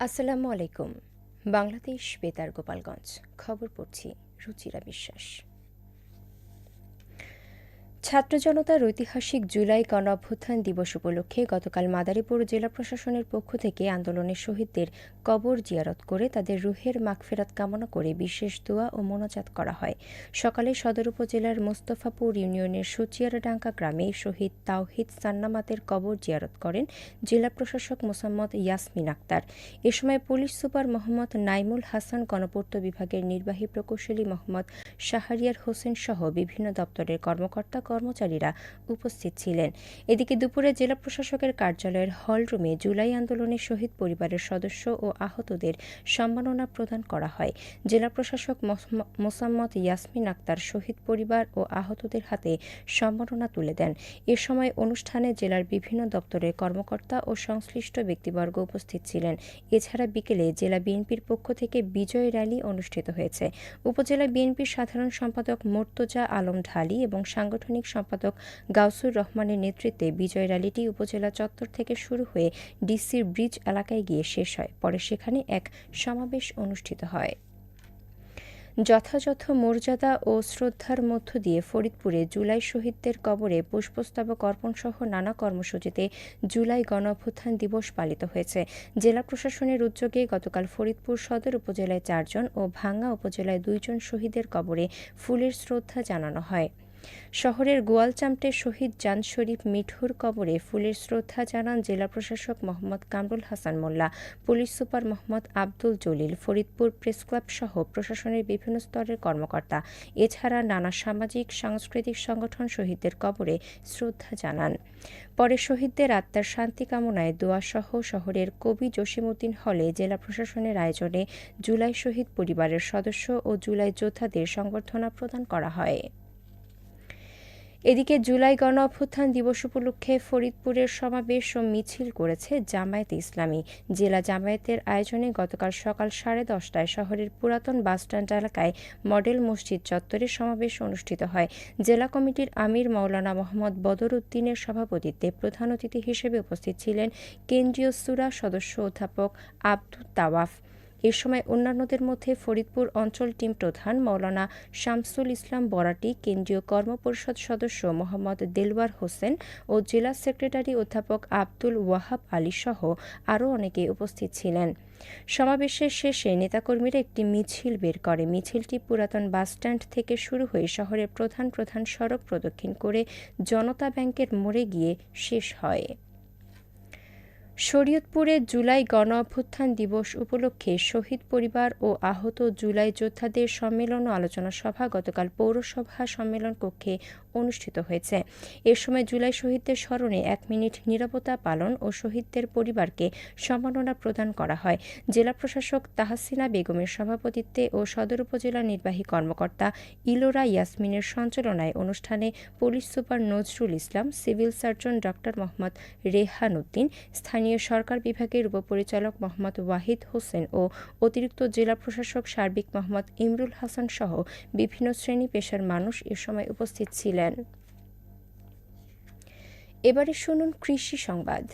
আসসালামু আলাইকুম বাংলাদেশ বেতার গোপালগঞ্জ খবর পড়ছি রুচিরা বিশ্বাস। ছাত্র জনতার ঐতিহাসিক জুলাই গণ অভ্যুত্থান দিবস উপলক্ষে গতকাল মাদারীপুর জেলা প্রশাসনের পক্ষ থেকে আন্দোলনের শহীদদের কবর জিয়ারত করে তাদের রুহের মাগফেরাত কামনা করে বিশেষ দোয়া ও মোনাজাত করা হয়। সকালে সদর উপজেলার মোস্তফাপুর ইউনিয়নের সুচিয়ারডাঙ্কা গ্রামে শহীদ তাওহিদ সান্নামাতের কবর জিয়ারত করেন জেলা প্রশাসক মোসাম্মদ ইয়াসমিন আক্তার। এ সময় পুলিশ সুপার মোহাম্মদ নাইমুল হাসান, গণপূর্ত বিভাগের নির্বাহী প্রকৌশলী মোহাম্মদ শাহরিয়ার হোসেন সহ বিভিন্ন দপ্তরের কর্মকর্তা কর্মচারীরা উপস্থিত ছিলেন। এদিকে দুপুরে জেলা প্রশাসকের কার্যালয়ের হলরুমে জুলাই আন্দোলনের শহীদ পরিবারের সদস্য ও আহতদের সম্মাননা প্রদান করা হয়। জেলা প্রশাসক মোসাম্মদ ইয়াসমিন আক্তার শহীদ পরিবার ও আহতদের হাতে সম্মাননা তুলে দেন। এ সময় অনুষ্ঠানে জেলার বিভিন্ন দপ্তরের কর্মকর্তা ও সংশ্লিষ্ট ব্যক্তিবর্গ উপস্থিত ছিলেন। এছাড়া বিকেলে জেলা বিএনপির পক্ষ থেকে বিজয় র্যালি অনুষ্ঠিত হয়েছে। উপজেলা বিএনপির সাধারণ সম্পাদক মোর্তজা আলম ঢালি এবং সাংগঠনিক সাংগঠনিক সম্পাদক গাউসুর রহমানের নেতৃত্বে বিজয় র্যালিটি উপজেলা চত্বর থেকে শুরু হয়ে ডিসির ব্রিজ এলাকায় গিয়ে শেষ হয়। পরে সেখানে এক সমাবেশ অনুষ্ঠিত হয়। যথাযথ মর্যাদা ও শ্রদ্ধার মধ্য দিয়ে ফরিদপুরে জুলাই শহীদদের কবরে পুষ্পস্তবক অর্পণসহ নানা কর্মসূচিতে জুলাই গণঅভ্যুত্থান দিবস পালিত হয়েছে। জেলা প্রশাসনের উদ্যোগে গতকাল ফরিদপুর সদর উপজেলায় চারজন ও ভাঙ্গা উপজেলায় দুইজন শহীদের কবরে ফুলের শ্রদ্ধা জানানো হয়। শহরের গোয়ালচামটে শহীদ জান শরীফ মিঠুর কবরে ফুলের শ্রদ্ধা জানান জেলা প্রশাসক Mohammad Kamrul Hasan Molla, police super Mohammad Abdul Jalil, Faridpur press club সহ প্রশাসনের বিভিন্ন স্তরের কর্মকর্তা। এছাড়া নানা সামাজিক, সাংস্কৃতিক সংগঠন শহীদদের কবরে শ্রদ্ধা জানান। পরে শহীদদের আত্মার শান্তি কামনায় দোয়াসহ শহরের কবি জসিমউদ্দিন হলে জেলা প্রশাসনের আয়োজনে জুলাই শহীদ পরিবারের সদস্য ও জুলাই যোদ্ধাদের সংবর্ধনা প্রদান করা হয়। এদিকে জুলাই গণ অভ্যুত্থান দিবস উপলক্ষে ফরিদপুরের সমাবেশ ও মিছিল করেছে জামায়াত ইসলামী। জেলা জামায়াতের আয়োজনে গতকাল সকাল সাড়ে দশটায় শহরের পুরাতন বাসস্ট্যান্ড এলাকায় মডেল মসজিদ চত্বরে সমাবেশ অনুষ্ঠিত হয়। জেলা কমিটির আমির মাওলানা মোহাম্মদ বদর উদ্দিনের সভাপতিত্বে প্রধান অতিথি হিসেবে উপস্থিত ছিলেন কেন্দ্রীয় সুরা সদস্য অধ্যাপক আব্দুল তাওয়াফ। এ সময় অন্যান্যদের মধ্যে ফরিদপুর অঞ্চল টিম প্রধান মৌলানা শামসুল ইসলাম বরাটি, কেন্দ্রীয় কর্মপরিষদ সদস্য মোহাম্মদ দেলওয়ার হোসেন ও জেলা সেক্রেটারি অধ্যাপক আব্দুল ওয়াহাব আলী সহ আরও অনেকে উপস্থিত ছিলেন। সমাবেশের শেষে নেতাকর্মীরা একটি মিছিল বের করে। মিছিলটি পুরাতন বাসস্ট্যান্ড থেকে শুরু হয়ে শহরের প্রধান প্রধান সড়ক প্রদক্ষিণ করে জনতা ব্যাংকের মোড়ে গিয়ে শেষ হয়। শরীয়তপুরে জুলাই গণ অভ্যুত্থান দিবস উপলক্ষে শহীদ পরিবার ও আহত জুলাই যোদ্ধাদের সম্মেলন ও আলোচনা সভা গতকাল পৌরসভা সম্মেলন কক্ষে অনুষ্ঠিত হয়েছে। এ সময় জুলাই শহীদদের স্মরণে এক মিনিট নিরবতা পালন ও শহীদদের পরিবারকে সম্মাননা প্রদান করা হয়। জেলা প্রশাসক তাহাসিনা বেগমের সভাপতিত্বে ও সদর উপজেলা নির্বাহী কর্মকর্তা ইলোরা ইয়াসমিনের সঞ্চালনায় অনুষ্ঠানে police super Nazrul Islam, civil surgeon ড মোহাম্মদ রেহান উদ্দিন স্থানীয় সরকার বিভাগের উপপরিচালক মোহাম্মদ ওয়াহিদ হোসেন ও অতিরিক্ত জেলা প্রশাসক সার্বিক মোহাম্মদ ইমরুল হাসান সহ বিভিন্ন শ্রেণি পেশার মানুষ এ সময় উপস্থিত ছিলেন। ছিলেন এবারে শুনুন কৃষি সংবাদ।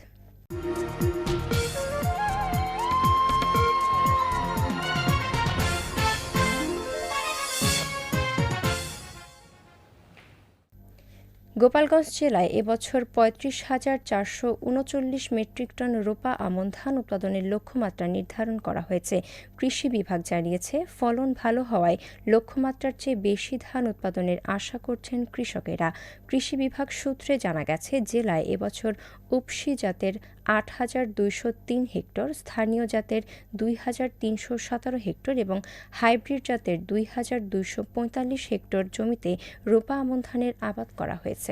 গোপালগঞ্জ জেলায় এবছর পঁয়ত্রিশ হাজার চারশো উনচল্লিশ মেট্রিক টন রোপা আমন ধান উৎপাদনের লক্ষ্যমাত্রা নির্ধারণ করা হয়েছে। কৃষি বিভাগ জানিয়েছে, ফলন ভালো হওয়ায় লক্ষ্যমাত্রার চেয়ে বেশি ধান উৎপাদনের আশা করছেন কৃষকেরা। কৃষি বিভাগ সূত্রে জানা গেছে, জেলায় এবছর উপসি জাতের আট হাজার দুইশো তিন হেক্টর, স্থানীয় জাতের দুই হাজার তিনশো সতেরো হেক্টর এবং হাইব্রিড জাতের দুই হাজার দুইশো পঁয়তাল্লিশ হেক্টর জমিতে রোপা আমন ধানের আবাদ করা হয়েছে।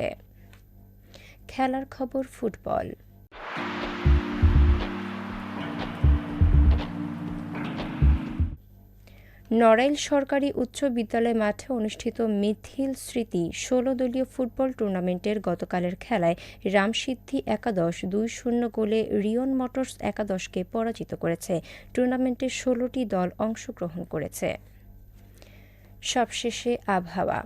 খেলার খবর ফুটবল। নড়াইল সরকারি উচ্চ বিদ্যালয় মাঠে অনুষ্ঠিত মিথিল স্মৃতি ষোলো দলীয় ফুটবল টুর্নামেন্টের গতকালের খেলায় রামসিদ্ধি একাদশ দুই শূন্য গোলে রিয়ন মোটরস একাদশকে পরাজিত করেছে। টুর্নামেন্টে ষোলোটি দল অংশগ্রহণ করেছে। সবশেষে আবহাওয়া।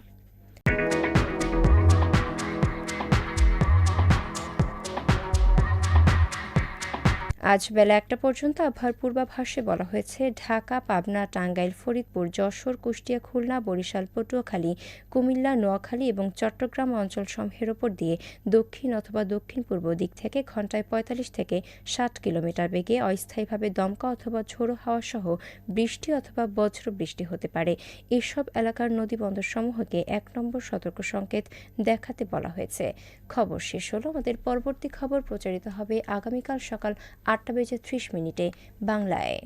আজ বেলা একটা পর্যন্ত আবহাওয়ার পূর্বাভাসে বলা হয়েছে, ঢাকা, পাবনা, টাঙ্গাইল, ফরিদপুর, যশোর, কুষ্টিয়া, খুলনা, বরিশাল, পটুয়াখালী, কুমিল্লা, নোয়াখালী এবং চট্টগ্রাম অঞ্চলসমূহের ওপর দিয়ে দক্ষিণ অথবা দক্ষিণ পূর্ব দিক থেকে ঘন্টায় পঁয়তাল্লিশ থেকে ষাট কিলোমিটার বেগে অস্থায়ীভাবে দমকা অথবা ঝোড়ো হাওয়া সহ বৃষ্টি অথবা বজ্র বৃষ্টি হতে পারে। এসব এলাকার নদীবন্দরসমূহকে এক নম্বর সতর্ক সংকেত দেখাতে বলা হয়েছে। খবর শেষ হলো। আমাদের পরবর্তী খবর প্রচারিত হবে আগামীকাল সকাল আটটা বেজে ত্রিশ মিনিটে বাংলায়।